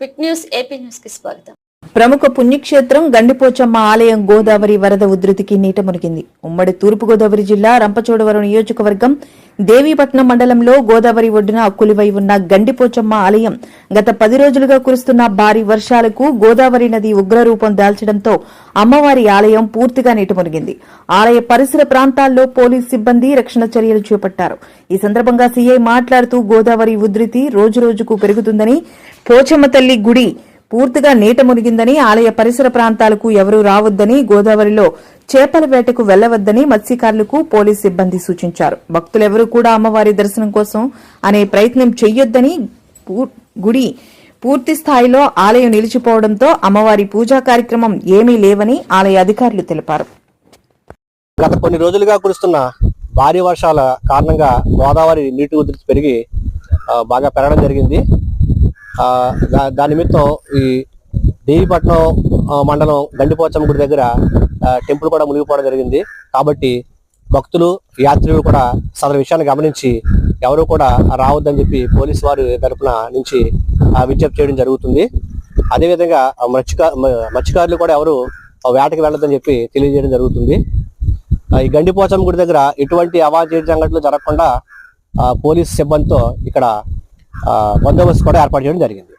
Quick news AP న్యూస్కి స్వాగతం. ప్రముఖ పుణ్యక్షేత్రం గండిపోచమ్మ ఆలయం గోదావరి వరద ఉధృతికి నీట మునిగింది. ఉమ్మడి తూర్పుగోదావరి జిల్లా రంపచోడవరం నియోజకవర్గం దేవీపట్నం మండలంలో గోదావరి ఒడ్డున కొలువై ఉన్న గండిపోచమ్మ ఆలయం గత పది రోజులుగా కురుస్తున్న భారీ వర్షాలకు గోదావరి నది ఉగ్రరూపం దాల్చడంతో అమ్మవారి ఆలయం పూర్తిగా నీటమునిగింది. ఆలయ పరిసర ప్రాంతాల్లో పోలీస్ సిబ్బంది రక్షణ చర్యలు చేపట్టారు. ఈ సందర్భంగా సీఐ మాట్లాడుతూ గోదావరి ఉధృతి రోజురోజుకు పెరుగుతుందని పోచమ్మ తల్లి గుడి పూర్తిగా నీట మునిగిందని ఆలయ పరిసర ప్రాంతాలకు ఎవరూ రావద్దని గోదావరిలో చేపల వేటకు వెళ్ళవద్దని మత్స్యకారులకు పోలీస్ సిబ్బంది సూచించారు. భక్తులెవరూ కూడా అమ్మవారి దర్శనం కోసం అనే ప్రయత్నం చెయ్యొద్దని పూ- గుడి పూర్తి స్థాయిలో ఆలయం నిలిచిపోవడంతో అమ్మవారి పూజా కార్యక్రమం ఏమీ లేవని ఆలయ అధికారులు తెలిపారు. గత కొన్ని రోజులుగా కురుస్తున్న భారీ వర్షాల కారణంగా గోదావరి నీటి ఉధృతి పెరిగి బాగా పెరగడం జరిగింది. దాని నిమిత్తం ఈ దేవిపట్నం మండలం గండిపోచమ్మ గుడి దగ్గర టెంపుల్ కూడా మునిగిపోవడం జరిగింది. కాబట్టి భక్తులు యాత్రికులు కూడా సదరు విషయాన్ని గమనించి ఎవరు కూడా రావద్దని చెప్పి పోలీసు వారి తరపున నుంచి విజ్ఞప్తి చేయడం జరుగుతుంది. అదేవిధంగా మత్స్యకారు మత్స్యకారులు కూడా ఎవరు వేటకి వెళ్ళొద్దని చెప్పి తెలియజేయడం జరుగుతుంది. ఈ గండిపోచమ్మ గుడి దగ్గర ఎటువంటి అవాంఛనీయ సంఘటనలు జరగకుండా ఆ, పోలీస్ సిబ్బందితో ఇక్కడ బందోబస్తు కూడా ఏర్పాటు చేయడం జరిగింది.